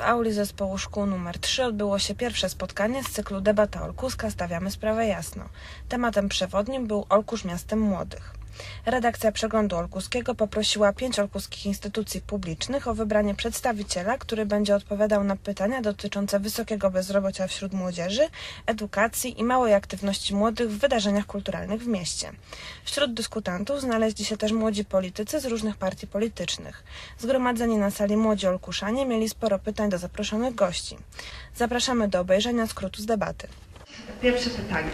W auli zespołu szkół nr 3 odbyło się pierwsze spotkanie z cyklu Debata Olkuska Stawiamy sprawę jasno. Tematem przewodnim był Olkusz Miastem Młodych. Redakcja Przeglądu Olkuskiego poprosiła pięć olkuskich instytucji publicznych o wybranie przedstawiciela, który będzie odpowiadał na pytania dotyczące wysokiego bezrobocia wśród młodzieży, edukacji i małej aktywności młodych w wydarzeniach kulturalnych w mieście. Wśród dyskutantów znaleźli się też młodzi politycy z różnych partii politycznych. Zgromadzeni na sali młodzi Olkuszanie mieli sporo pytań do zaproszonych gości. Zapraszamy do obejrzenia skrótu z debaty. Pierwsze pytanie.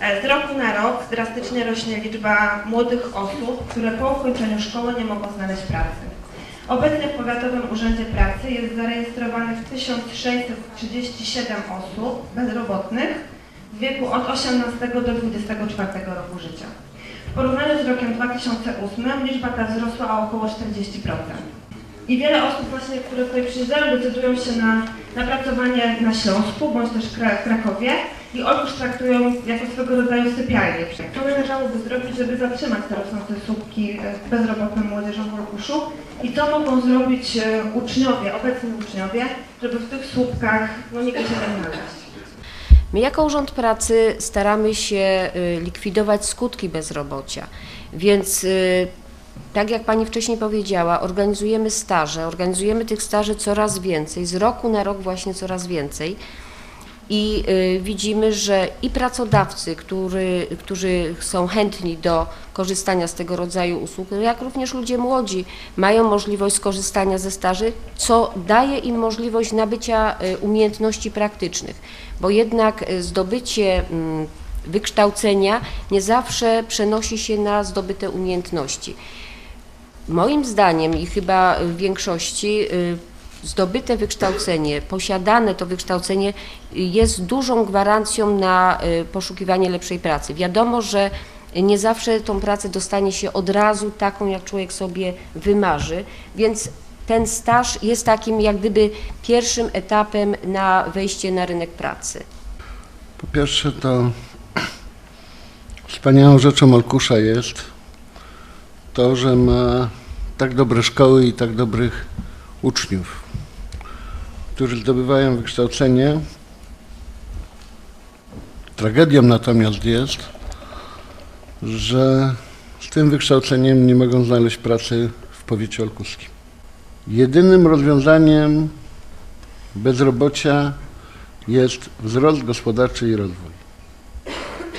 E, Z roku na rok drastycznie rośnie liczba młodych osób, które po ukończeniu szkoły nie mogą znaleźć pracy. Obecnie w Powiatowym Urzędzie Pracy jest zarejestrowanych 1637 osób bezrobotnych w wieku od 18 do 24 roku życia. W porównaniu z rokiem 2008 liczba ta wzrosła o około 40%. I wiele osób właśnie, które tutaj przyjeżdżają, decydują się na, na pracowanie na Śląsku bądź też w Kra- Krakowie i Olkusz traktują jako swego rodzaju sypialnię. Co należałoby zrobić, żeby zatrzymać te rosnące słupki e, bezrobotnym młodzieżą w Olkuszu i co mogą zrobić e, uczniowie, obecni uczniowie, żeby w tych słupkach no, nigdy się nie znaleźć? My jako Urząd Pracy staramy się y, likwidować skutki bezrobocia, więc y, tak jak Pani wcześniej powiedziała, organizujemy staże, organizujemy tych staży coraz więcej, z roku na rok właśnie coraz więcej. I y, widzimy, że i pracodawcy, który, którzy są chętni do korzystania z tego rodzaju usług, jak również ludzie młodzi mają możliwość skorzystania ze staży, co daje im możliwość nabycia y, umiejętności praktycznych, bo jednak y, zdobycie mm, wykształcenia nie zawsze przenosi się na zdobyte umiejętności. Moim zdaniem i chyba w większości zdobyte wykształcenie, posiadane to wykształcenie jest dużą gwarancją na y, poszukiwanie lepszej pracy. Wiadomo, że nie zawsze tą pracę dostanie się od razu taką, jak człowiek sobie wymarzy, więc ten staż jest takim jak gdyby pierwszym etapem na wejście na rynek pracy. Po pierwsze to wspaniałą rzeczą Olkusza jest to, że ma tak dobre szkoły i tak dobrych uczniów, którzy zdobywają wykształcenie. Tragedią natomiast jest, że z tym wykształceniem nie mogą znaleźć pracy w powiecie olkuskim. Jedynym rozwiązaniem bezrobocia jest wzrost gospodarczy i rozwój.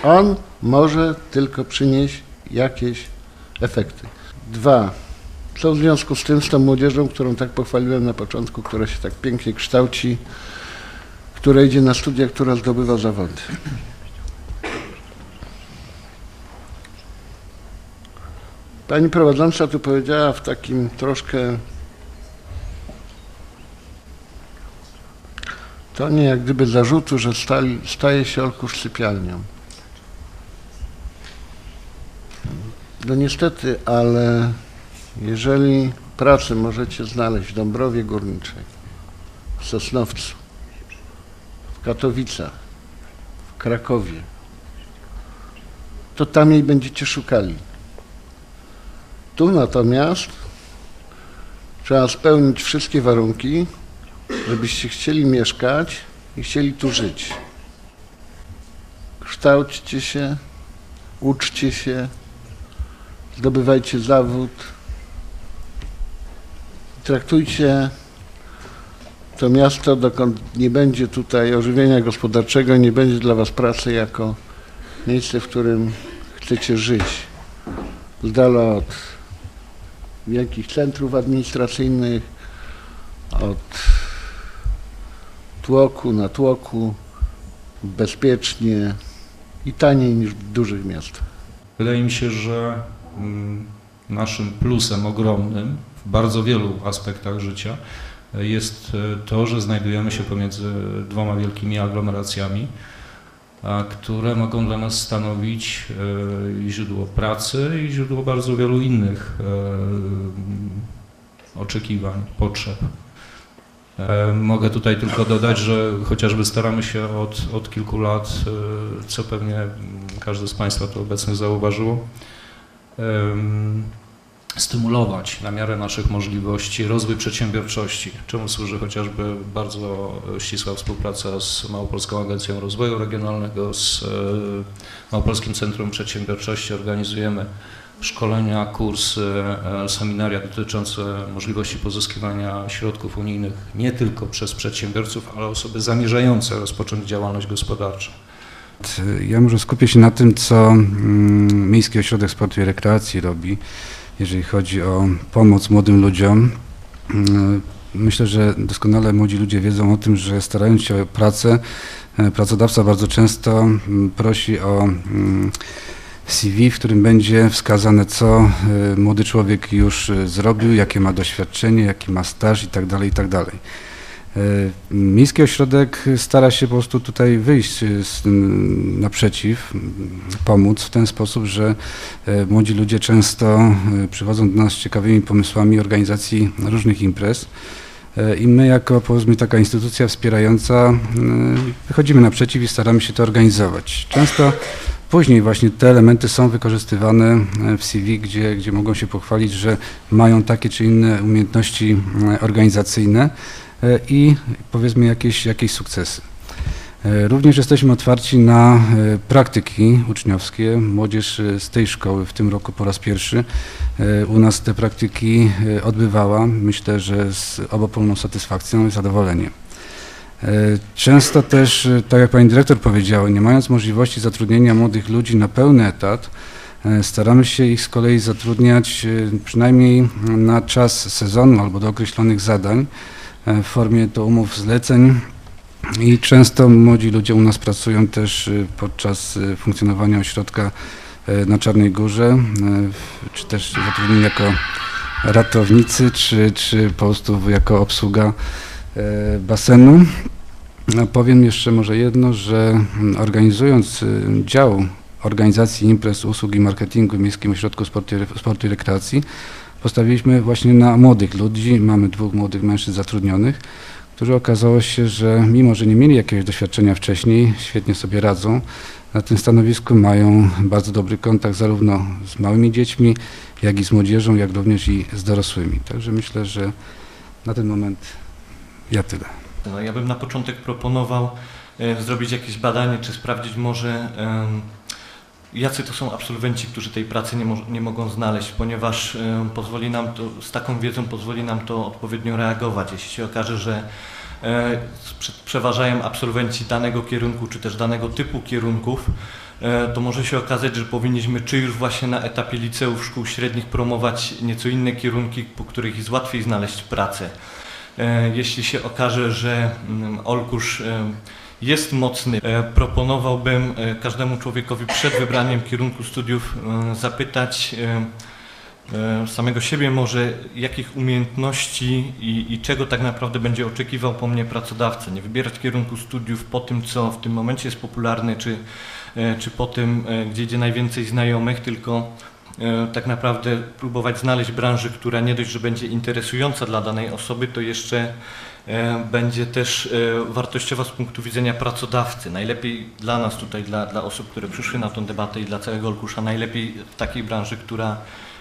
On może tylko przynieść jakieś efekty. Dwa, co w związku z tym, z tą młodzieżą, którą tak pochwaliłem na początku, która się tak pięknie kształci, która idzie na studia, która zdobywa zawody. Pani prowadząca tu powiedziała w takim troszkę To nie jak gdyby zarzutu, że stali, staje się Olkusz sypialnią. No niestety, ale jeżeli pracę możecie znaleźć w Dąbrowie Górniczej, w Sosnowcu, w Katowicach, w Krakowie, to tam jej będziecie szukali. Tu natomiast trzeba spełnić wszystkie warunki, żebyście chcieli mieszkać i chcieli tu żyć. Kształćcie się, uczcie się, zdobywajcie zawód. Traktujcie to miasto, dokąd nie będzie tutaj ożywienia gospodarczego, nie będzie dla Was pracy jako miejsce, w którym chcecie żyć. Z dala od wielkich centrów administracyjnych, od tłoku na tłoku, bezpiecznie i taniej niż w dużych miastach. Wydaje mi się, że mm, naszym plusem ogromnym w bardzo wielu aspektach życia jest e, to, że znajdujemy się pomiędzy dwoma wielkimi aglomeracjami, które mogą dla nas stanowić e, źródło pracy i źródło bardzo wielu innych e, oczekiwań, potrzeb. Mogę tutaj tylko dodać, że chociażby staramy się od, od kilku lat, co pewnie każdy z Państwa tu obecnych zauważyło, stymulować na miarę naszych możliwości rozwój przedsiębiorczości, czemu służy chociażby bardzo ścisła współpraca z Małopolską Agencją Rozwoju Regionalnego, z e, Małopolskim Centrum Przedsiębiorczości. Organizujemy szkolenia, kursy, e, seminaria dotyczące możliwości pozyskiwania środków unijnych nie tylko przez przedsiębiorców, ale osoby zamierzające rozpocząć działalność gospodarczą. Ja może skupię się na tym, co mm, Miejski Ośrodek Sportu i Rekreacji robi, jeżeli chodzi o pomoc młodym ludziom. Mm, Myślę, że doskonale młodzi ludzie wiedzą o tym, że starając się o pracę, e, pracodawca bardzo często mm, prosi o mm, CV, w którym będzie wskazane, co e, młody człowiek już e, zrobił, jakie ma doświadczenie, jaki ma staż itd. itd. E, Miejski Ośrodek stara się po prostu tutaj wyjść e, z tym naprzeciw, m, pomóc w ten sposób, że e, młodzi ludzie często przychodzą do nas z ciekawymi pomysłami organizacji różnych imprez. I my, jako powiedzmy taka instytucja wspierająca, e, wychodzimy naprzeciw i staramy się to organizować. Często później właśnie te elementy są wykorzystywane w CV, gdzie, gdzie mogą się pochwalić, że mają takie czy inne umiejętności organizacyjne i powiedzmy jakieś, jakieś sukcesy. E, Również jesteśmy otwarci na e, praktyki uczniowskie. Młodzież e, z tej szkoły w tym roku po raz pierwszy e, u nas te praktyki e, odbywała. Myślę, że z obopólną satysfakcją i zadowoleniem. E, Często też, e, tak jak pani dyrektor powiedziała, nie mając możliwości zatrudnienia młodych ludzi na pełny etat, e, staramy się ich z kolei zatrudniać e, przynajmniej na czas sezonu albo do określonych zadań e, w formie to umów zleceń i często młodzi ludzie u nas pracują też y, podczas y, funkcjonowania ośrodka na Czarnej Górze, czy też zatrudnieni jako ratownicy, czy, czy po prostu jako obsługa basenu. Powiem jeszcze może jedno, że organizując dział organizacji imprez, usług i marketingu w Miejskim Ośrodku Sportu i Rekreacji, postawiliśmy właśnie na młodych ludzi. Mamy dwóch młodych mężczyzn zatrudnionych, którzy okazało się, że mimo, że nie mieli jakiegoś doświadczenia wcześniej, świetnie sobie radzą. Na tym stanowisku mają bardzo dobry kontakt zarówno z małymi dziećmi, jak i z młodzieżą, jak również i z dorosłymi. Także myślę, że na ten moment ja tyle. No, ja bym na początek proponował e, zrobić jakieś badanie, czy sprawdzić może, jacy to są absolwenci, którzy tej pracy nie, mo- nie mogą znaleźć, ponieważ em, pozwoli nam to, z taką wiedzą pozwoli nam to odpowiednio reagować. Jeśli się okaże, że prze- przeważają absolwenci danego kierunku, czy też danego typu kierunków, e, to może się okazać, że powinniśmy czy już właśnie na etapie liceów, szkół średnich promować nieco inne kierunki, po których jest łatwiej znaleźć pracę. Jeśli się okaże, że mm, Olkusz jest mocny, e, proponowałbym e, każdemu człowiekowi przed wybraniem kierunku studiów e, zapytać samego siebie może, jakich umiejętności i, i czego tak naprawdę będzie oczekiwał po mnie pracodawca. Nie wybierać kierunku studiów po tym, co w tym momencie jest popularne, czy, czy po tym, gdzie idzie najwięcej znajomych, tylko tak naprawdę próbować znaleźć branżę, która nie dość, że będzie interesująca dla danej osoby, to jeszcze e, będzie też e, wartościowa z punktu widzenia pracodawcy. Najlepiej dla nas tutaj, dla, dla osób, które przyszły na tę debatę i dla całego Olkusza, najlepiej w takiej branży, która,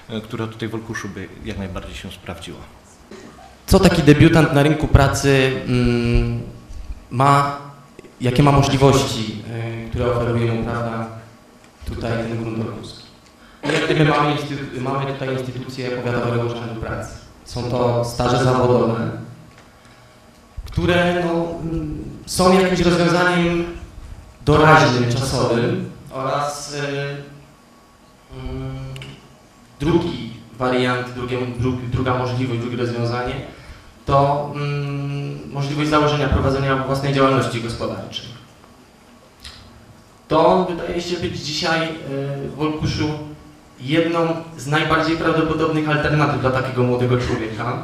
e, która tutaj w Olkuszu by jak najbardziej się sprawdziła. Co taki debiutant na rynku pracy mm, ma, jakie ma możliwości, które oferuje mu, prawda, tutaj ten grunt olkuski. Gdyby mamy, instytu- mamy tutaj instytucję Powiatowego Urzędu Pracy. Są to staże zawodowe, które no, mm, są jakimś rozwiązaniem doraźnym, czasowym oraz y, mm, drugi wariant, drugie, dru, druga możliwość, drugie rozwiązanie to mm, możliwość założenia prowadzenia własnej działalności gospodarczej. To wydaje się być dzisiaj y, w Olkuszu jedną z najbardziej prawdopodobnych alternatyw dla takiego młodego człowieka.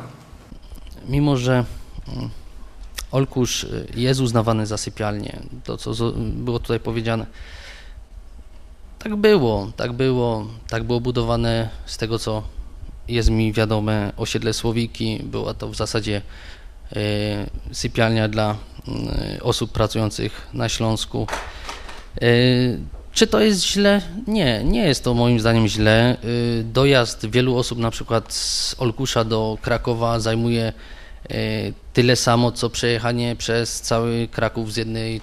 mimo że mm, Olkusz y, jest uznawany za sypialnię, to co było tutaj powiedziane, tak było, tak było, tak było budowane z tego co jest mi wiadome osiedle Słowiki, była to w zasadzie y, sypialnia dla y, osób pracujących na Śląsku. Czy to jest źle? Nie, nie jest to moim zdaniem źle. Y, Dojazd wielu osób na przykład z Olkusza do Krakowa zajmuje y, tyle samo, co przejechanie przez cały Kraków z jednej